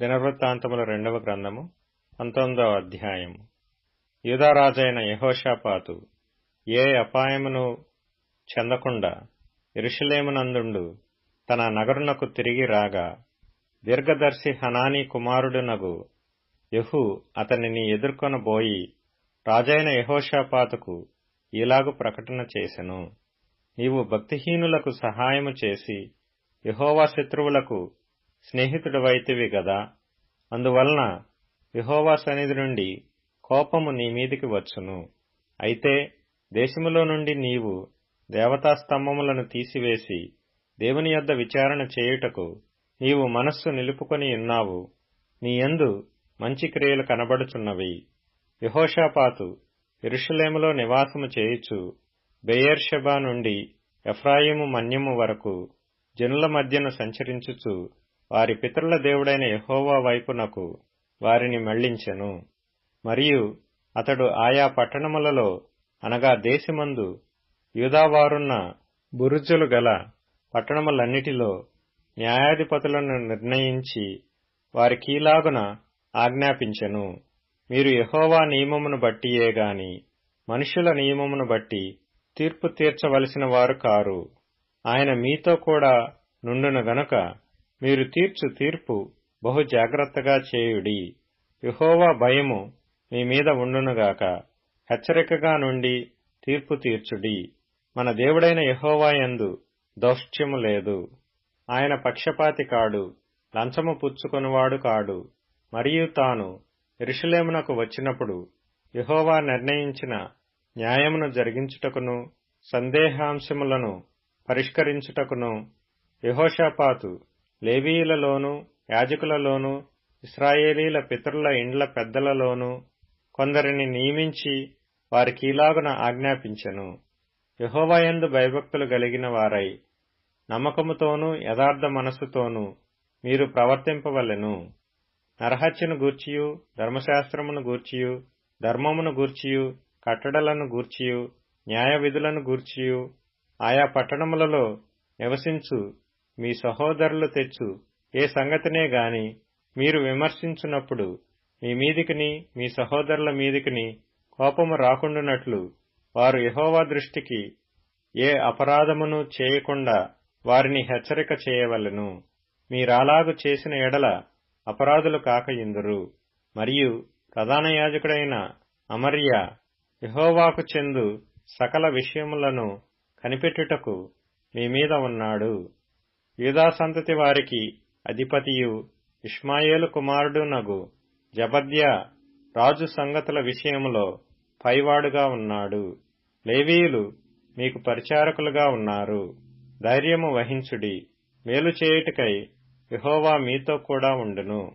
దినవృత్తాంతముల రెండవ గ్రంథము పంతొమ్మిదవ అధ్యాయము. యూదారాజైన యహోషాపాతు ఏ అపాయమును చెందకుండా యెరూషలేమునందుండు తన నగరునకు తిరిగి రాగా దీర్ఘదర్శి హనానీ కుమారుడునగు యహు అతనిని ఎదుర్కొనబోయి రాజైన యహోషాపాతుకు ఇలాగు ప్రకటన చేసెను. నీవు భక్తిహీనులకు సహాయము చేసి యహోవా శత్రువులకు స్నేహితుడవైతివి గదా. అందువలన విహోవా సన్నిధి నుండి కోపము నీ మీదికి వచ్చును. అయితే దేశములో నుండి నీవు దేవతా స్తంభములను తీసివేసి దేవుని యొద్ద విచారణ చేయుటకు నీవు మనస్సు నిలుపుకొని ఉన్నావు. నీయందు మంచి క్రియలు కనబడుచున్నవి. యెహోషాపాతు ఇరుషులేములో నివాసము చేయుచు బెయేర్షెబా నుండి ఎఫ్రాయిము మన్యము వరకు జనుల మధ్యను సంచరించుచు వారి పితరుల దేవుడైన యహోవా వైపునకు వారిని మళ్ళించెను. మరియు అతడు ఆయా పట్టణములలో అనగా దేశమందు యూదావారున్న బురుజులు గల పట్టణములన్నిటిలో న్యాయాధిపతులను నిర్ణయించి వారి కీలాగున ఆజ్ఞాపించెను. మీరు యహోవా నియమమును బట్టియే గాని మనుషుల నియమమును బట్టి తీర్పు తీర్చవలసిన వారు కారు. ఆయన మీతో కూడా నుండును గనుక మీరు తీర్చు తీర్పు బహు జాగ్రత్తగా చేయుడి. యహోవా భయము మీ మీద ఉండునుగాక. హెచ్చరికగా నుండి తీర్పు తీర్చుడి. మన దేవుడైన యహోవాయందు దౌష్ట్యము లేదు. ఆయన పక్షపాతి కాడు లంచము పుచ్చుకొనివాడు కాడు. మరియు తాను ఎరుషలేమునకు వచ్చినప్పుడు యహోవా నిర్ణయించిన న్యాయమును జరిగించుటకును సందేహాంశములను పరిష్కరించుటకును యహోషాపాతు లేవీయులలోను యాజకులలోను ఇస్రాయేలీల పితరుల ఇండ్ల పెద్దలలోను కొందరిని నియమించి వారికీలాగున ఆజ్ఞాపించెను. యహోవయందు భయభక్తులు కలిగిన వారై నమ్మకముతోనూ యథార్థ మనస్సుతోనూ మీరు ప్రవర్తింపవలెను. నరహత్యను గూర్చియు ధర్మశాస్త్రమును గూర్చియు ధర్మమును గూర్చియు కట్టడలను గూర్చియు న్యాయ విధులను గూర్చియు ఆయా పట్టణములలో నివసించు. మీ సహోదరులు తెచ్చు ఏ సంగతినే గాని మీరు విమర్శించున్నప్పుడు మీ మీదికిని మీ సహోదరుల మీదికిని కోపము రాకుండునట్లు వారు యహోవా దృష్టికి ఏ అపరాధమును చేయకుండా వారిని హెచ్చరిక చేయవలెను. మీరాలాగు చేసిన ఎడల అపరాధులు కాక ఇందురు. మరియు ప్రధాన యాజకుడైన అమర్య యహోవాకు చెందు సకల విషయములను కనిపెట్టుటకు మీ మీద ఉన్నాడు. యూదా సంతతి వారికి అధిపతియు ఇష్మాయేలు కుమారుడు నగు జబద్య రాజు సంగతుల విషయములో పైవాడుగా ఉన్నాడు. లేవీయులు మీకు పరిచారకులుగా ఉన్నారు. ధైర్యము వహించుడి. మేలు చేయుటకై యహోవా మీతో కూడా ఉండును.